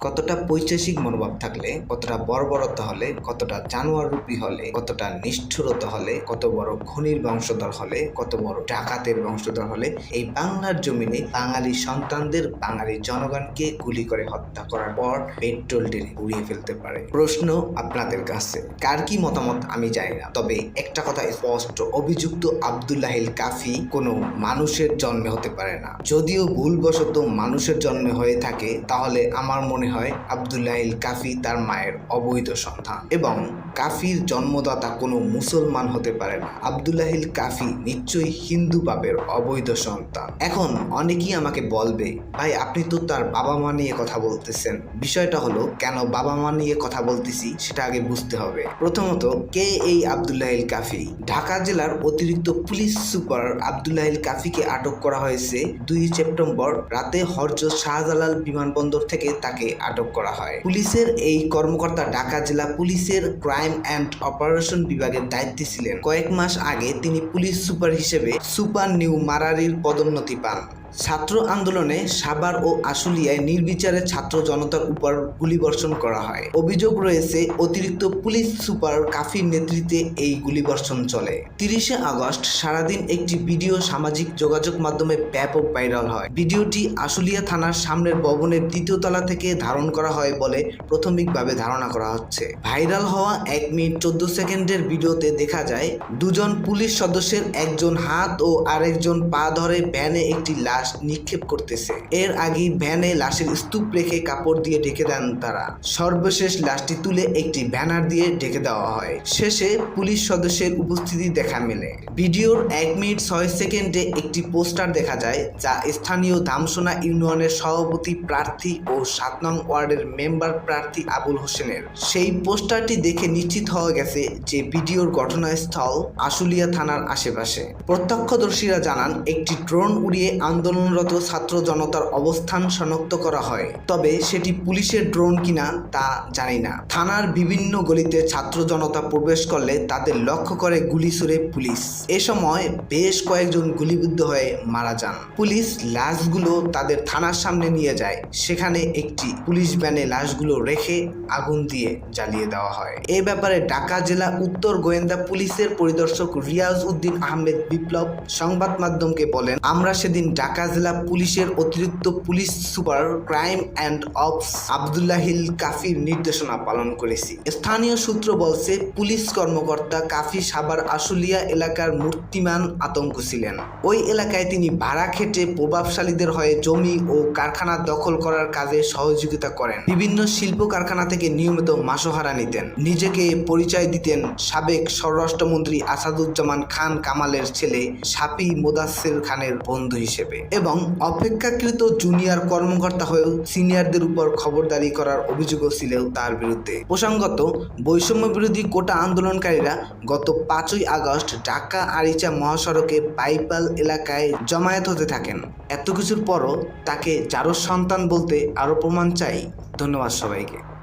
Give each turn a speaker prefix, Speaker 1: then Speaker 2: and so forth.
Speaker 1: কতটা পৈশাসিক মনোভাব থাকলে, কতটা বর্বরতা হলে, কতটা জানোয়ার রূপী হলে, কতটা নিষ্ঠুরতা হলে, কত বড় খনির বংশধর হলে, কত বড় ডাকাতের বংশধর হলে, এই বাংলার জমিনে বাঙালি সন্তানদের, বাঙালি জনগণকে গুলি করে হত্যা করার পর পেট্রোল ঢেলে উড়িয়ে ফেলতে পারে। প্রশ্ন আপনাদের কাছে, কার কি মতামত আমি জানি না। তবে একটা কথা স্পষ্ট, অভিযুক্ত আব্দুল্লাহিল কাফি কোনো মানুষের জন্মে হতে পারে না। যদিও ভুলবশত মানুষের জন্মে হয়ে থাকে, তাহলে আমার মনে হয় আব্দুল্লাহিল কাফি তার মায়ের অবৈধ সন্তান এবং কাফির জন্মদাতা কোনো মুসলমান হতে পারে না। আব্দুল্লাহিল কাফি নিশ্চয়ই হিন্দু বাপের অবৈধ সন্তান। এখন অনেকেই আমাকে বলবে, ভাই, আপনি তো তার বাবা মা নিয়ে কথা বলতেছেন। বিষয়টা হলো, কেন বাবা মা নিয়ে কথা বলতেছি সেটা আগে বুঝতে হবে। প্রথমত, কে এই আব্দুল্লাহিল কাফি? ঢাকা জেলার অতিরিক্ত পুলিশ সুপার আব্দুল্লাহিল কাফিকে আটক করা হয়েছে দুই সেপ্টেম্বর রাতে হরজত শাহজালাল বিমানবন্দর থেকে তাকে আটক করা হয়। পুলিশের এই কর্মকর্তা ঢাকা জেলা পুলিশের ক্রাইম অ্যান্ড অপারেশন বিভাগের দায়িত্বে ছিলেন। কয়েক মাস আগে তিনি পুলিশ সুপার হিসেবে সুপার নিউ মারারির পদোন্নতি পান। ছাত্র আন্দোলনে সাভার ও আশুলিয়ায় নির্বিচারে ছাত্র জনতার উপর গুলিবর্ষণ করা হয়। অভিযোগ রয়েছে, অতিরিক্ত পুলিশ সুপার কাফির নেতৃত্বে এই গুলিবর্ষণ চলে। তিরিশে আগস্ট সারাদিন একটি ভিডিও সামাজিক যোগাযোগ মাধ্যমে ব্যাপক ভাইরাল হয়। ভিডিওটি আশুলিয়া থানার সামনের ভবনের দ্বিতীয় তলা থেকে ধারণ করা হয় বলে প্রাথমিকভাবে ধারণা করা হচ্ছে। ভাইরাল হওয়া এক মিনিট চোদ্দ সেকেন্ডের ভিডিওতে দেখা যায়, দুজন পুলিশ সদস্যের একজন হাত ও আরেকজন পা ধরে ভ্যানে একটি লাশ নিক্ষেপ করতেছে। এর আগে ভ্যানে লাশের স্তূপ রেখে কাপড় দিয়ে ঢেকে দেন তারা। সর্বশেষ লাশটি তুলে একটি ব্যানার দিয়ে ঢেকে দেওয়া হয়। শেষে পুলিশ সদস্যের উপস্থিতি দেখা মেলে। ভিডিওর এক মিনিট ছয় সেকেন্ডে একটি পোস্টার দেখা যায়, যা স্থানীয় ধামসোনা ইউনিয়নের সভাপতি প্রার্থী ও সাত নং ওয়ার্ডের মেম্বার প্রার্থী আবুল হোসেনের। সেই পোস্টারটি দেখে নিশ্চিত হওয়া গেছে যে ভিডিওর ঘটনাস্থল আশুলিয়া থানার আশেপাশে। প্রত্যক্ষদর্শীরা জানান, একটি ড্রোন উড়িয়ে আন্দোলনরত ছাত্র জনতার অবস্থান শনাক্ত করা হয়। তবে সেটি পুলিশের ড্রোন কিনা তা জানি না। থানার বিভিন্ন গলিতে ছাত্র জনতা প্রবেশ করলে তাদের লক্ষ্য করে গুলি ছুড়ে পুলিশ। এ সময় বেশ কয়েকজন গুলিবিদ্ধ হয়ে মারা যান। পুলিশ লাশগুলো তাদের থানার সামনে নিয়ে যায়। সেখানে একটি পুলিশ ভ্যানে লাশগুলো রেখে আগুন দিয়ে জ্বালিয়ে দেওয়া হয়। এ ব্যাপারে ঢাকা জেলা উত্তর গোয়েন্দা পুলিশের পরিদর্শক রিয়াজ উদ্দিন আহমেদ বিপ্লব সংবাদ মাধ্যমকে বলেন, আমরা সেদিন ঢাকা জেলা পুলিশের অতিরিক্ত police super crime and ops Abdullahil কাফির নির্দেশনা পালন করেছি। স্থানীয় সূত্র বলছে, পুলিশ কর্মকর্তা কাফি সাবার আশুলিয়া এলাকার মূর্তিমান আতঙ্ক ছিলেন। ওই এলাকায় তিনি ভাড়া খেটে প্রভাবশালীদের হয়ে জমি ও কারখানা দখল করার কাজে সহযোগিতা করেন। বিভিন্ন শিল্প কারখানা থেকে নিয়মিত মাসোহারা নিতেন। নিজেকে পরিচয় দিতেন সাবেক স্বরাষ্ট্রমন্ত্রী আসাদুজ্জামান খান কামালের ছেলে সাপি মোদাসের খানের বন্ধু হিসেবে। এবং অপেক্ষাকৃত জুনিয়র কর্মকর্তা হয়েও সিনিয়রদের উপর খবরদারি করার অভিযোগও ছিল তার বিরুদ্ধে। প্রসঙ্গত, বৈষম্য বিরোধী কোটা আন্দোলনকারীরা গত পাঁচই আগস্ট ঢাকা আরিচা মহাসড়কে পাইপাল এলাকায় জমায়েত হতে থাকেন। এত কিছুর পরও তাকে যারো সন্তান বলতে আরও প্রমাণ চাই। ধন্যবাদ সবাইকে।